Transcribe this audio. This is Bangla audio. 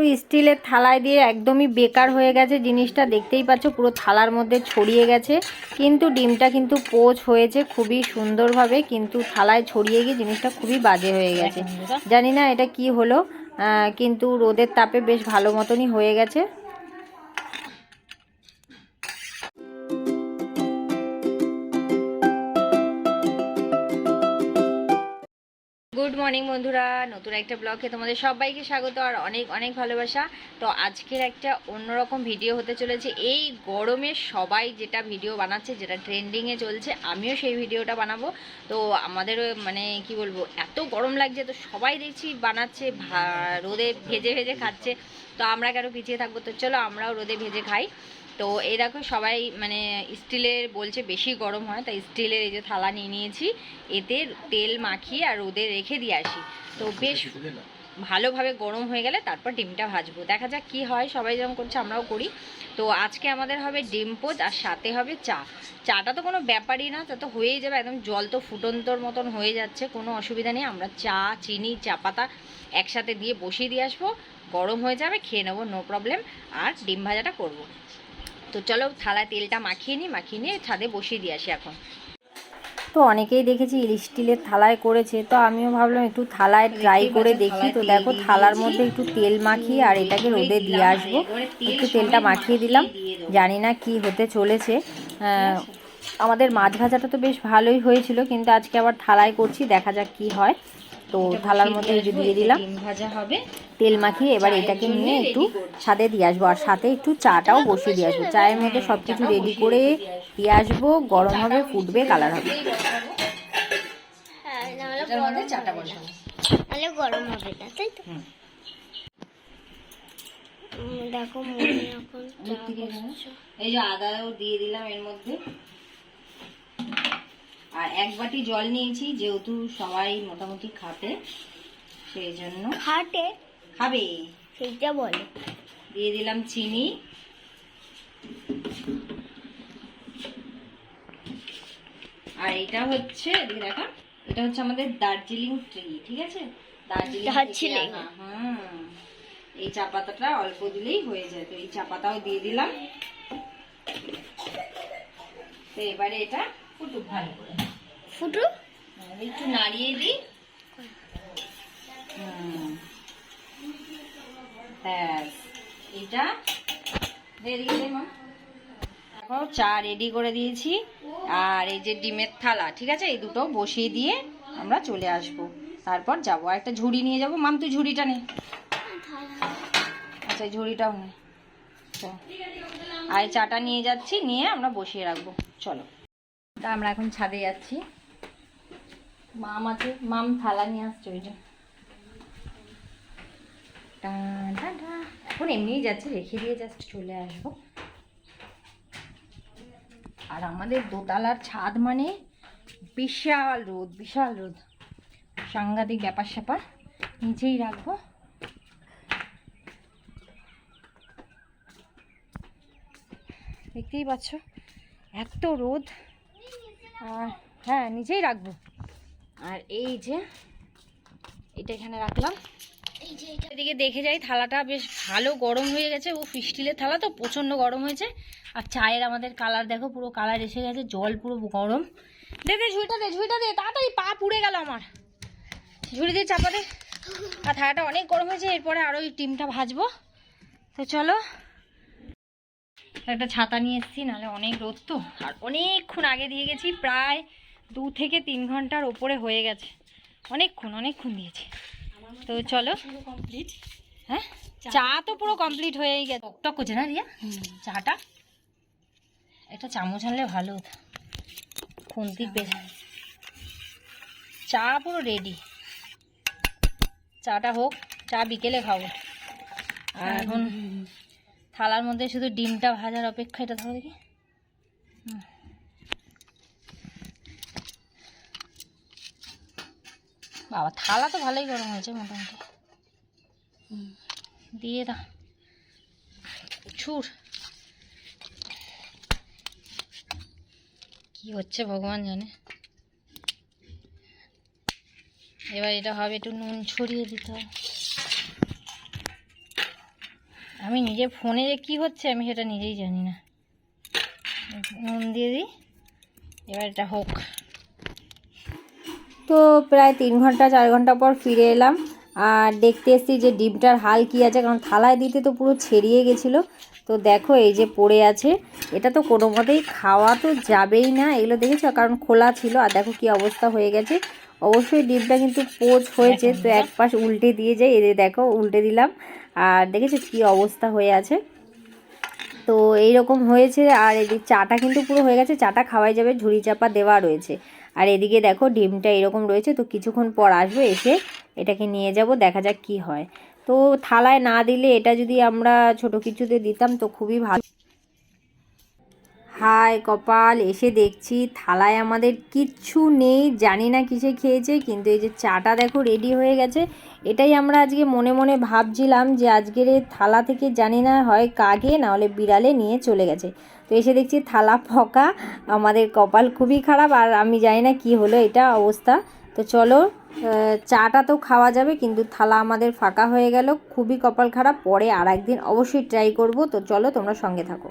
তো স্টিলের থালায় দিয়ে একদমই বেকার হয়ে গেছে জিনিসটা। দেখতেই পাচ্ছ পুরো থালার মধ্যে ছড়িয়ে গেছে। কিন্তু ডিমটা কিন্তু পোচ হয়েছে খুবই সুন্দরভাবে। কিন্তু থালায় ছড়িয়ে গিয়ে জিনিসটা খুবই বাজে হয়ে গেছে। জানি না এটা কি হলো কিন্তু রোদের তাপে বেশ ভালো মতনই হয়ে গেছে। গুড মর্নিং বন্ধুরা। নতুন একটা ব্লগে তোমাদের সবাইকে স্বাগত আর অনেক অনেক ভালোবাসা। তো আজকের একটা অন্যরকম ভিডিও হতে চলেছে। এই গরমে সবাই যেটা ভিডিও বানাচ্ছে, যেটা ট্রেন্ডিংয়ে চলছে, আমিও সেই ভিডিওটা বানাবো। তো আমাদের মানে কি বলব, এত গরম লাগছে, তো সবাই দেখছি বানাচ্ছে রোদে ভেজে ভেজে খাচ্ছে। তো আমরা কেন পিছিয়ে থাকব? তো চলো আমরাও রোদে ভেজে খাই। তো এই দেখো সবাই মানে স্টিলের বলছে বেশি গরম হয় তাই স্টিলের এই যে থালা নিয়ে নিয়েছি। এতে তেল মাখিয়ে আর রোদে রেখে দিয়ে আসি। তো বেশ ভালোভাবে গরম হয়ে গেলে তারপর ডিমটা ভাজবো। দেখা যাক কি হয়, সবাই যেমন করছে আমরাও করি। তো আজকে আমাদের হবে ডিম পোজ আর সাথে হবে চা। চাটা তো কোনো ব্যাপারই না, তা তো হয়েই যাবে, একদম জল তো ফুটন্তর মতন হয়ে যাচ্ছে, কোনো অসুবিধা নেই। আমরা চা, চিনি, চা পাতা একসাথে দিয়ে বসিয়ে দিয়ে আসব। গরম হয়ে যাবে, খেয়ে নেব নো প্রবলেম আর ডিম ভাজাটা করব। তো চলো থালায় তেলটা মাখিয়ে নিই মাখিয়ে নিয়ে ছাদে বসিয়ে দিয়ে আসি এখন। তো অনেকেই দেখেছি স্টিলের থালায় করেছে তো আমিও ভাবলাম একটু থালায় ট্রাই করে দেখি। তো দেখো থালার মধ্যে একটু তেল মাখিয়ে আর এটাকে রোদে দিয়ে আসব। একটু তেলটা মাখিয়ে দিলাম। জানি না কি হতে চলেছে। আমাদের মাছ ভাজাটা তো বেশ ভালোই হয়েছিল কিন্তু আজকে আবার থালায় করছি দেখা যাক কি হয়। তো থালার মধ্যে এই যে দিয়ে দিলাম। ভাজা হবে। তেল মাখিয়ে এবার এটাকে নিয়ে একটু ছাদে দিয়ে আসব আর সাথে একটু চাটাও বসিয়ে দিয়ে আসব। চায়ের মধ্যে সব কিছু রেডি করে দিয়ে আসব। গরম হবে ফুটবে কালার হবে। হ্যাঁ নাহলে এটার মধ্যে চাটা বসাবো। নাহলে গরম হবে না তাই তো? দেখো এখন এই যে আদাও দিয়ে দিলাম এর মধ্যে। আর এক বাটি জল নিয়েছি যেহেতু সবাই মোটামুটি খাবে সেই জন্য। খাটে? খাবে? সেইটা বলে। দিয়ে দিলাম চিনি। আর এটা হচ্ছে দেখা এটা হচ্ছে আমাদের দার্জিলিং ট্রি ঠিক আছে? দার্জিলিং হুম এই চা পাতাটা অল্প দিলেই হয়ে যায় তো এই চা পাতাও দিয়ে দিলাম। তো এবারে এটা ফুটুক ভালো করে। ফুটু? একটু নাড়িয়ে দিই। হুম। ব্যাস। এটা দেখো, চা রেডি করে দিয়েছি। আর এই যে ডিমের থালা, ঠিক আছে? এই দুটো বসিয়ে দিয়ে আমরা চলে আসব। তারপর যাব। একটা ঝুড়ি নিয়ে যাব। মাম, তুই ঝুড়িটা নে। আচ্ছা ঝুড়িটাও নে। আর চাটা নিয়ে যাচ্ছি। নিয়ে আমরা বসিয়ে রাখব। চলো। তা আমরা এখন ছাদে যাচ্ছি। মাম আছে, মাম থালা নিয়ে আসছে ওই যে। এখন এমনিই যাচ্ছে, রেখে দিয়ে জাস্ট চলে আসব। আর আমাদের দোতলার ছাদ মানে বিশাল রোদ বিশাল রোদ। সাংঘাতিক ব্যাপার স্যাপার। নিচেই রাখব। দেখতেই পাচ্ছ, এত রোদ। আর হ্যাঁ নিচেই রাখব। আর এই যে এটা এখানে রাখলাম। এদিকে দেখে যাই থালাটা বেশ ভালো গরম হয়ে গেছে। ও স্টিলের থালা তো প্রচণ্ড গরম হয়েছে। আর চায়ের আমাদের কালার দেখো পুরো কালার এসে গেছে জল পুরো গরম। দে দে ঝুড়িটা দে ঝুড়িটা দে তাড়াতাড়ি পা পুড়ে গেল আমার। ঝুড়ি দিয়ে চাপা দে। আর থালাটা অনেক গরম হয়েছে এরপরে আরও ওই টিমটা ভাজবো। তো চলো। একটা ছাতা নিয়ে এসেছি নাহলে অনেক রোদ তো। আর অনেকক্ষণ আগে দিয়ে গেছি প্রায় দু থেকে তিন ঘণ্টার ওপরে হয়ে গেছে। অনেকক্ষণ অনেকক্ষণ দিয়েছে। তো চলো। কমপ্লিট হ্যাঁ? চা তো পুরো কমপ্লিট হয়েই গেছে। টক করছে না রিয়া? চাটা? একটা চামচ আনলে ভালো হতো। খুন্তি বেশ। চা পুরো রেডি চাটা হোক, চা বিকেলে খাব। আর এখন থালার মধ্যে শুধু ডিমটা ভাজার অপেক্ষা, এটা ধরো দেখি। হুম। বাবা, থালা তো ভালোই গরম হয়েছে মোটামুটি। দিয়ে দাও। ছুর কি হচ্ছে ভগবান জানে। এবার এটা হবে একটু নুন ছড়িয়ে দিতে হবে। আমি নিজে ফোনে যে কী হচ্ছে আমি সেটা নিজেই জানি না। নুন দিয়ে দিই। এবার এটা হোক। তো প্রায় তিন ঘণ্টা, চার ঘণ্টা পর ফিরে এলাম। আর দেখতে এসেছি যে ডিমটার হাল কী আছে, কারণ থালায় দিতে তো পুরো ছেড়িয়ে গেছিল। তো দেখো এই যে পড়ে আছে। এটা তো কোনো মতেই খাওয়া তো যাবেই না, এগুলো দেখেছ? কারণ খোলা ছিল, আর দেখো কি অবস্থা হয়ে গেছে। অবশ্যই ডিমটা কিন্তু পোচ হয়েছে, তো এক পাশ উল্টে দিয়ে যাই। এদের দেখো, উল্টে দিলাম। আর দেখেছ কি অবস্থা হয়ে আছে? তো এইরকম হয়েছে। আর এদিকে চাটা কিন্তু পুরো হয়ে গেছে। চাটা খাওয়াই যাবে, ঝুড়ি চাপা দেওয়া রয়েছে। আর এদিকে দেখো ডিমটা এরকম রয়েছে, তো কিছুক্ষণ পর আসব, এসে এটাকে নিয়ে যাব, দেখা যাক কি হয়। তো থালায় না দিলে এটা যদি আমরা ছোট কিছুতে দিতাম, তো খুবই ভালো। হায় কপাল, এসে দেখছি থালায় আমাদের কিচ্ছু নেই। জানি না কিসে খেয়েছে, কিন্তু এই যে চাটা দেখো রেডি হয়ে গেছে। এটাই আমরা আজকে মনে মনে ভাবছিলাম যে আজকের এই থালা থেকে জানি না হয় কাকে না হলে বিড়ালে নিয়ে চলে গেছে। তো এসে দেখছি থালা ফকা আমাদের কপাল খুবই খারাপ, আর আমি জানি না কি হলো এটা অবস্থা। তো চলো চাটা তো খাওয়া যাবে, কিন্তু থালা আমাদের ফাঁকা হয়ে গেল, খুবই কপাল খারাপ, পরে আর একদিন অবশ্যই ট্রাই করব। তো চলো তোমরা সঙ্গে থাকো।